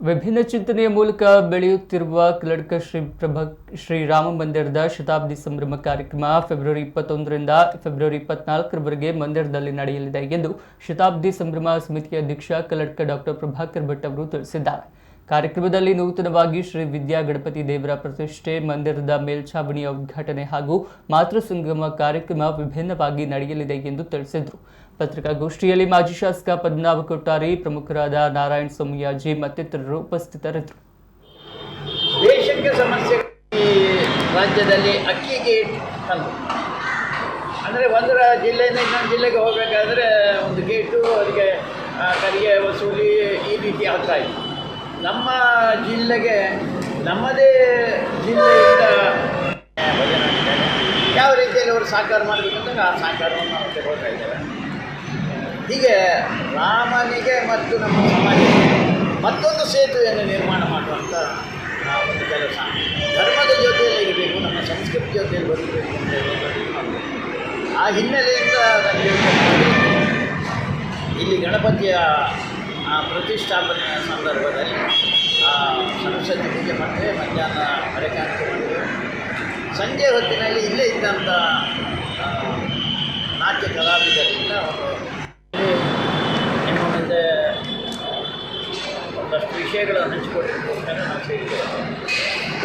ವಿಭಿನ್ನ ಚಿಂತನೆಯ ಮೂಲಕ ಬೆಳೆಯುತ್ತಿರುವ ಕಲಡ್ಕ ಶ್ರೀ ಪ್ರಭ ಶ್ರೀರಾಮ ಮಂದಿರದ ಶತಾಬ್ದಿ ಸಂಭ್ರಮ ಕಾರ್ಯಕ್ರಮ ಫೆಬ್ರವರಿ ಇಪ್ಪತ್ತೊಂದರಿಂದ ಫೆಬ್ರವರಿ ಇಪ್ಪತ್ನಾಲ್ಕರವರೆಗೆ ಮಂದಿರದಲ್ಲಿ ನಡೆಯಲಿದೆ ಎಂದು ಶತಾಬ್ದಿ ಸಂಭ್ರಮ ಸಮಿತಿಯ ಅಧ್ಯಕ್ಷ ಕಲಡ್ಕ ಡಾಕ್ಟರ್ ಪ್ರಭಾಕರ್ ಭಟ್ ಅವರು ತಿಳಿಸಿದ್ದಾರೆ. ಕಾರ್ಯಕ್ರಮದಲ್ಲಿ ನೂತನವಾಗಿ ಶ್ರೀ ವಿದ್ಯಾ ಗಣಪತಿ ದೇವರ ಪ್ರತಿಷ್ಠೆ, ಮಂದಿರದ ಮೇಲ್ಛಾವಣಿಯ ಉದ್ಘಾಟನೆ ಹಾಗೂ ಮಾತೃ ಸಂಗಮ ಕಾರ್ಯಕ್ರಮ ವಿಭಿನ್ನವಾಗಿ ನಡೆಯಲಿದೆ ಎಂದು ತಿಳಿಸಿದರು. ಪತ್ರಿಕಾಗೋಷ್ಠಿಯಲ್ಲಿ ಮಾಜಿ ಶಾಸಕ ಪದ್ಮನಾಭ ಕೊಟ್ಟಾರಿ ಪ್ರಮುಖರಾದ ನಾರಾಯಣ ಸೋಮಯಾಜಿ ಮತ್ತಿತರರು ಉಪಸ್ಥಿತರಿದ್ದರು. ದೇಶಕ್ಕೆ ಸಮಸ್ಯೆ ರಾಜ್ಯದಲ್ಲಿ ಅಕ್ಕಿಗೆ ಅಂದರೆ ಒಂದು ಜಿಲ್ಲೆಯಿಂದ ಇನ್ನೊಂದು ಜಿಲ್ಲೆಗೆ ಹೋಗಬೇಕಾದ್ರೆ ಒಂದು ಗೇಟು, ಅದಕ್ಕೆ ತೆರಿಗೆ ವಸೂಲಿ ಈ ರೀತಿ ಆಗ್ತಾ ನಮ್ಮ ಜಿಲ್ಲೆಗೆ, ನಮ್ಮದೇ ಜಿಲ್ಲೆಯಿಂದ ಯಾವ ರೀತಿಯಲ್ಲಿ ಅವರು ಸಹಕಾರ ಮಾಡಬೇಕಂದಾಗ ಆ ಸಹಕಾರವನ್ನು ನಾವು ತಗೊಳ್ತಾ ಇದ್ದೇವೆ. ಹೀಗೆ ರಾಮನಿಗೆ ಮತ್ತು ನಮ್ಮ ಸಮಾಜಕ್ಕೆ ಮತ್ತೊಂದು ಸೇತುವೆಯನ್ನು ನಿರ್ಮಾಣ ಮಾಡುವಂಥ ಒಂದು ಕೆಲಸ. ಧರ್ಮದ ಜೊತೆಯಲ್ಲಿ ಇರಬೇಕು, ನಮ್ಮ ಸಂಸ್ಕೃತಿ ಜೊತೆಯಲ್ಲಿ ಬರಬೇಕು ಅಂತ ಆ ಹಿನ್ನೆಲೆಯಿಂದ ನನಗೆ ಇಲ್ಲಿ ಗಣಪತಿಯ ಪ್ರತಿಷ್ಠಾಪನೆಯ ಸಂದರ್ಭದಲ್ಲಿ ಸರಸ್ವತಿ ಪೂಜೆ ಮಾಡಿದೆ ಮಧ್ಯಾಹ್ನ ಹರಕಾಣಿಕೆ ಮಾಡಿದೆ ಸಂಜೆ ಹೊತ್ತಿನಲ್ಲಿ ಇಲ್ಲೇ ಇದ್ದಂಥ ನಾಟ್ಯ ಕಲಾವಿದರಿಂದ ಒಂದು ನಿಮ್ಮ ಮುಂದೆ ಒಂದಷ್ಟು ವಿಷಯಗಳನ್ನು ಸೇರಿದ್ದೇವೆ